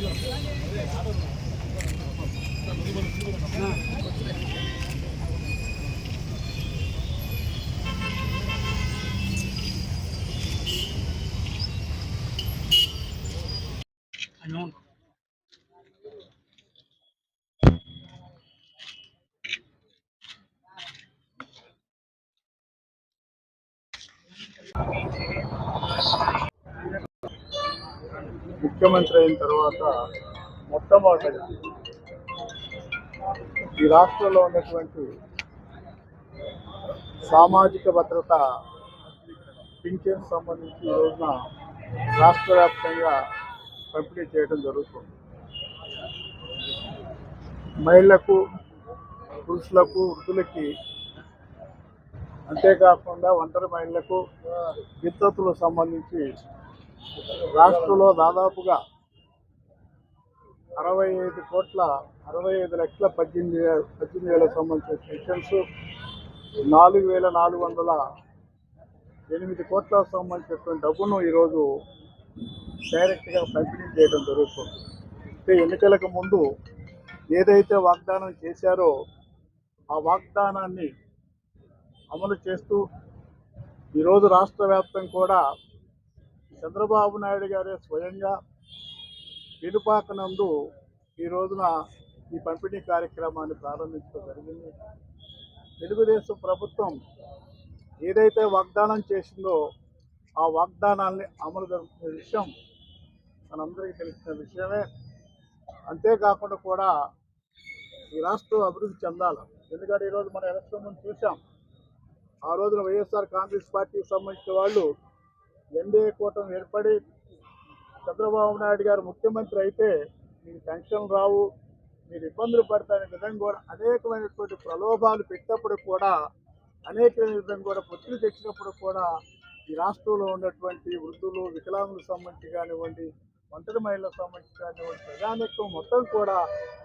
네. ముఖ్యమంత్రి అయిన తర్వాత మొట్టమొదటిగా ఈ రాష్ట్రంలో ఉన్నటువంటి సామాజిక భద్రత పింఛన్ సంబంధించి ఈ రోజున రాష్ట్ర వ్యాప్తంగా పంపిణీ చేయడం జరుగుతుంది. మహిళలకు పురుషులకు వృద్ధులకి అంతేకాకుండా ఒంటరి మహిళలకు విద్యుత్తులకు సంబంధించి రాష్ట్రంలో దాదాపుగా అరవై ఐదు కోట్ల అరవై ఐదు లక్షల పద్దెనిమిది పద్దెనిమిది వేలకు సంబంధించిన పెన్షన్స్ నాలుగు వేల నాలుగు వందల ఎనిమిది కోట్లకు సంబంధించినటువంటి డబ్బును ఈరోజు డైరెక్ట్గా పంపిణీ చేయడం జరుగుతుంది. అంటే ఎన్నికలకు ముందు ఏదైతే వాగ్దానం చేశారో ఆ వాగ్దానాన్ని అమలు చేస్తూ ఈరోజు రాష్ట్ర వ్యాప్తం కూడా చంద్రబాబు నాయుడు గారే స్వయంగా పిలుపాకనందు ఈ రోజున ఈ పంపిణీ కార్యక్రమాన్ని ప్రారంభించడం జరిగింది. తెలుగుదేశం ప్రభుత్వం ఏదైతే వాగ్దానం చేసిందో ఆ వాగ్దానాల్ని అమలు జరుపుతున్న విషయం మనందరికీ తెలిసిన విషయమే. అంతేకాకుండా కూడా ఈ రాష్ట్రం అభివృద్ధి చెందాలి. ఎందుకంటే ఈరోజు మనం ఎలక్షన్ ముందు చూసాం ఆ రోజున వైఎస్ఆర్ కాంగ్రెస్ పార్టీకి సంబంధించిన వాళ్ళు ఎన్డీఏ కూటమి ఏర్పడి చంద్రబాబు నాయుడు గారు ముఖ్యమంత్రి అయితే మీకు పెన్షన్ రావు మీరు ఇబ్బందులు పడతారనే విధంగా కూడా అనేకమైనటువంటి ప్రలోభాలు పెట్టినప్పుడు కూడా అనేకమైన విధంగా కూడా పొత్తులు తెచ్చినప్పుడు కూడా ఈ రాష్ట్రంలో ఉన్నటువంటి వృద్ధులు వికలాంగులకు సంబంధించి కానివ్వండి ఒంటరి మహిళల సంబంధించి కానివ్వండి మొత్తం కూడా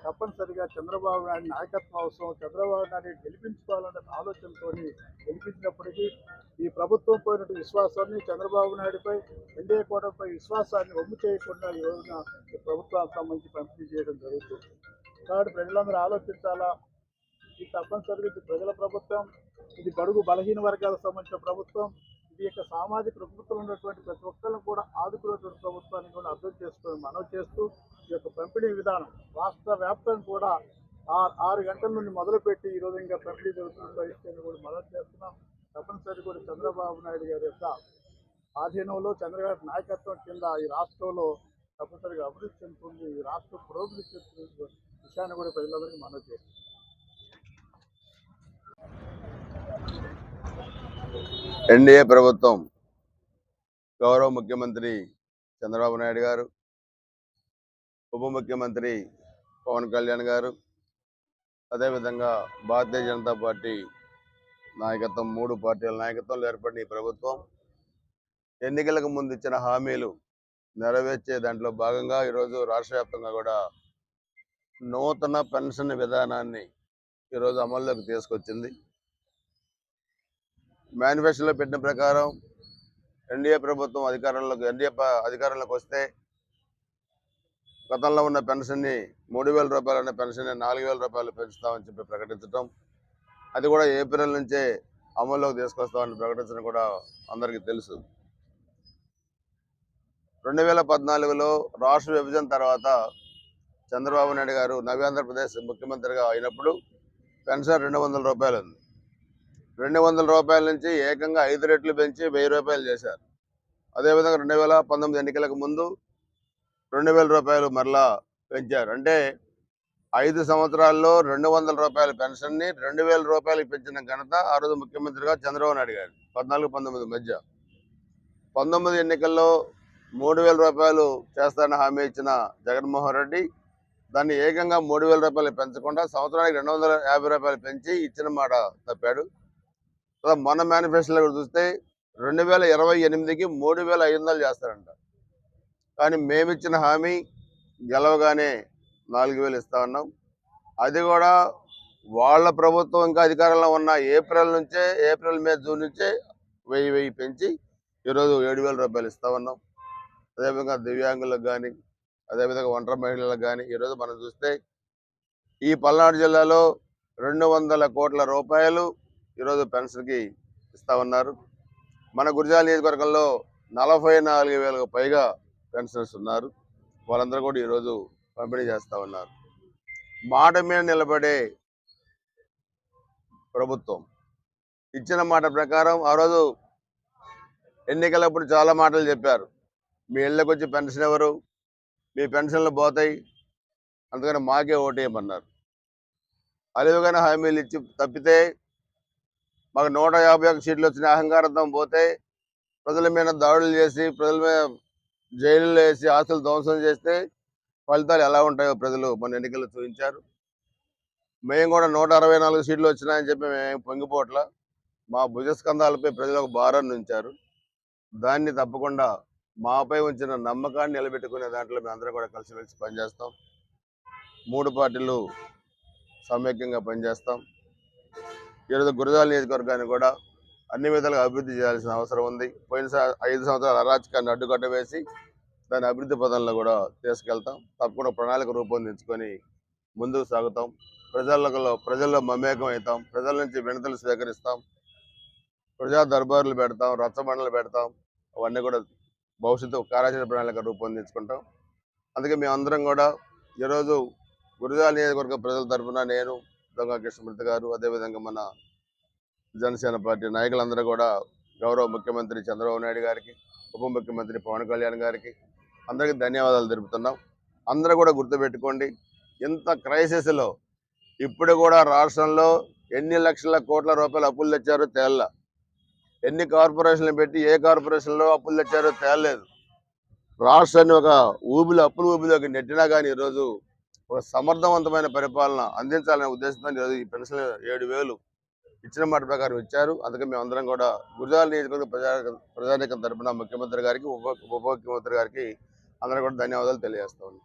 తప్పనిసరిగా చంద్రబాబు నాయుడు నాయకత్వం అవసరం. చంద్రబాబు నాయుడు గెలిపించుకోవాలనే ఆలోచనతో గెలిపించినప్పటికీ ఈ ప్రభుత్వం పోయినటువంటి విశ్వాసాన్ని చంద్రబాబు నాయుడుపై ఎన్డీఏ కూటమిపై విశ్వాసాన్ని ఒమ్ము చేయకుండా ఈ రోజున ఈ ప్రభుత్వానికి సంబంధించి పంపిణీ చేయడం జరుగుతుంది. కాబట్టి ప్రజలందరూ ఆలోచించాలా? ఇది తప్పనిసరిగా ఇది ప్రజల ప్రభుత్వం ఇది బడుగు బలహీన వర్గాలకు సంబంధించిన ప్రభుత్వం ఈ యొక్క సామాజిక రుగ్మతలు ఉన్నటువంటి ప్రతి ఒక్కరిని కూడా ఆదుకునేటువంటి ప్రభుత్వాన్ని కూడా అర్థం చేసుకొని మనం చేస్తూ ఈ యొక్క పంపిణీ విధానం రాష్ట్ర వ్యాప్తం కూడా ఆ- ఆరు గంటల నుండి మొదలుపెట్టి ఈ రోజు ఇంకా పంపిణీ జరుగుతున్న పరిస్థితిని కూడా మనవి చేస్తున్నాం. తప్పనిసరి కూడా చంద్రబాబు నాయుడు గారి యొక్క ఆధీనంలో చంద్రబాబు నాయకత్వం కింద ఈ రాష్ట్రంలో తప్పనిసరిగా అభివృద్ధి చెందుతుంది. ఈ రాష్ట్రం పురోగతి చెందుతుంది విషయాన్ని కూడా ప్రజలందరికీ మనం చేస్తుంది ఎన్డీఏ ప్రభుత్వం గౌరవ ముఖ్యమంత్రి చంద్రబాబు నాయుడు గారు ఉప ముఖ్యమంత్రి పవన్ కళ్యాణ్ గారు అదేవిధంగా భారతీయ జనతా పార్టీ నాయకత్వం మూడు పార్టీల నాయకత్వంలో ఏర్పడిన ఈ ప్రభుత్వం ఎన్నికలకు ముందు ఇచ్చిన హామీలు నెరవేర్చే దాంట్లో భాగంగా ఈరోజు రాష్ట్ర వ్యాప్తంగా కూడా నూతన పెన్షన్ విధానాన్ని ఈరోజు అమల్లోకి తీసుకొచ్చింది. మేనిఫెస్టోలో పెట్టిన ప్రకారం ఎన్డీఏ ప్రభుత్వం అధికారంలోకి ఎన్డీఏ అధికారంలోకి వస్తే గతంలో ఉన్న పెన్షన్ని మూడు వేల రూపాయలు ఉన్న పెన్షన్ని నాలుగు వేల రూపాయలు పెంచుతామని చెప్పి ప్రకటించడం అది కూడా ఏప్రిల్ నుంచే అమల్లోకి తీసుకొస్తామని ప్రకటించడం కూడా అందరికీ తెలుసు. రెండు వేల పద్నాలుగులో రాష్ట్ర విభజన తర్వాత చంద్రబాబు నాయుడు గారు నవ్యాంధ్రప్రదేశ్ ముఖ్యమంత్రిగా అయినప్పుడు పెన్షన్ రెండు వందల రూపాయలు ఉంది. రెండు వందల రూపాయల నుంచి ఏకంగా ఐదు రెట్లు పెంచి వెయ్యి రూపాయలు చేశారు. అదేవిధంగా రెండు వేల పంతొమ్మిది ఎన్నికలకు ముందు రెండు వేల రూపాయలు మరలా పెంచారు. అంటే ఐదు సంవత్సరాల్లో రెండు వందల రూపాయల పెన్షన్ని రెండు వేల రూపాయలకి పెంచిన ఘనత ఆ రోజు ముఖ్యమంత్రిగా చంద్రబాబు నాయుడు గారు పద్నాలుగు పంతొమ్మిది మధ్య. పంతొమ్మిది ఎన్నికల్లో మూడు వేల రూపాయలు చేస్తారని హామీ ఇచ్చిన జగన్మోహన్ రెడ్డి దాన్ని ఏకంగా మూడు వేల రూపాయలు పెంచకుండా సంవత్సరానికి రెండు వందల యాభై రూపాయలు పెంచి ఇచ్చిన మాట తప్పాడు. మొన్న మేనిఫెస్టోలో కూడా చూస్తే రెండు వేల ఇరవై ఎనిమిదికి మూడు వేల ఐదు వందలు చేస్తారంట. కానీ మేమిచ్చిన హామీ గెలవగానే నాలుగు వేలు ఇస్తా ఉన్నాం. అది కూడా వాళ్ళ ప్రభుత్వం ఇంకా అధికారంలో ఉన్న ఏప్రిల్ నుంచే ఏప్రిల్ మే జూన్ నుంచే వెయ్యి వెయ్యి పెంచి ఈరోజు ఏడు వేల రూపాయలు ఇస్తా ఉన్నాం. అదేవిధంగా దివ్యాంగులకు కానీ అదేవిధంగా ఒంటరి మహిళలకు కానీ ఈరోజు మనం చూస్తే ఈ పల్నాడు జిల్లాలో రెండు వందల కోట్ల రూపాయలు ఈరోజు పెన్షన్కి ఇస్తా ఉన్నారు. మన గురిజాల నియోజకవర్గంలో నలభై నాలుగు వేలకు పైగా పెన్షనర్స్ ఉన్నారు. వాళ్ళందరూ కూడా ఈరోజు పంపిణీ చేస్తూ ఉన్నారు. మాట మీద నిలబడే ప్రభుత్వం ఇచ్చిన మాట ప్రకారం ఆ రోజు ఎన్నికలప్పుడు చాలా మాటలు చెప్పారు. మీ ఇళ్ళకి వచ్చి పెన్షన్ ఎవరు? మీ పెన్షన్లు పోతాయి. అందుకని మాకే ఓటేయమన్నారు అలివిగానే హామీలు ఇచ్చి తప్పితే మాకు నూట యాభై ఒక సీట్లు వచ్చిన అహంకారంతో పోతే ప్రజల మీద దాడులు చేసి ప్రజల మీద జైలులో వేసి ఆస్తులు ధ్వంసం చేస్తే ఫలితాలు ఎలా ఉంటాయో ప్రజలు మన ఎన్నికల్లో చూపించారు. మేము కూడా నూట అరవై నాలుగు సీట్లు వచ్చినాయని చెప్పి మేము పొంగిపోట్ల. మా భుజస్కంధాలపై ప్రజలు ఒక భారాన్ని ఉంచారు. దాన్ని తప్పకుండా మాపై ఉంచిన నమ్మకాన్ని నిలబెట్టుకునే దాంట్లో మేము కూడా కలిసిమెలిసి పనిచేస్తాం. మూడు పార్టీలు సమైక్యంగా పనిచేస్తాం. ఈరోజు గురజాల నియోజకవర్గాన్ని కూడా అన్ని విధాలుగా అభివృద్ధి చేయాల్సిన అవసరం ఉంది. పోయిన ఐదు సంవత్సరాల అరాచకాన్ని అడ్డుకట్ట వేసి దాని అభివృద్ధి పదంలో కూడా తీసుకెళ్తాం. తప్పకుండా ప్రణాళిక రూపొందించుకొని ముందుకు సాగుతాం. ప్రజలలో ప్రజల్లో మమేకం అవుతాం. ప్రజల నుంచి వినతులు స్వీకరిస్తాం. ప్రజా దర్బార్లు పెడతాం రచ్చబండలు పెడతాం. అవన్నీ కూడా భవిష్యత్తు కార్యాచరణ ప్రణాళిక రూపొందించుకుంటాం. అందుకే మేమందరం కూడా ఈరోజు గురజాల నియోజకవర్గ ప్రజల తరఫున నేను దొంగ కృష్ణమూర్తి గారు అదేవిధంగా మన జనసేన పార్టీ నాయకులందరూ కూడా గౌరవ ముఖ్యమంత్రి చంద్రబాబు నాయుడు గారికి ఉప ముఖ్యమంత్రి పవన్ కళ్యాణ్ గారికి అందరికీ ధన్యవాదాలు తెలుపుతున్నాం. అందరూ కూడా గుర్తుపెట్టుకోండి ఇంత క్రైసిస్లో ఇప్పుడు కూడా రాష్ట్రంలో ఎన్ని లక్షల కోట్ల రూపాయలు అప్పులు తెచ్చారో తేళ్ళ ఎన్ని కార్పొరేషన్లు పెట్టి ఏ కార్పొరేషన్లో అప్పులు తెచ్చారో తేలలేదు. రాష్ట్రాన్ని ఒక ఊబిలో అప్పులు ఊబిలోకి నెట్టినా కానీ ఈరోజు ఒక సమర్థవంతమైన పరిపాలన అందించాలనే ఉద్దేశంతో ఈరోజు ఈ పెన్షన్ ఏడు వేలు ఇచ్చిన మాట ప్రకారం ఇచ్చారు. అందుకే మేము అందరం కూడా గుజరాత్ నియోజకవర్గ ప్రజా ప్రజానీకం తరపున ముఖ్యమంత్రి గారికి ఉప ఉప ముఖ్యమంత్రి గారికి అందరం కూడా ధన్యవాదాలు తెలియజేస్తాం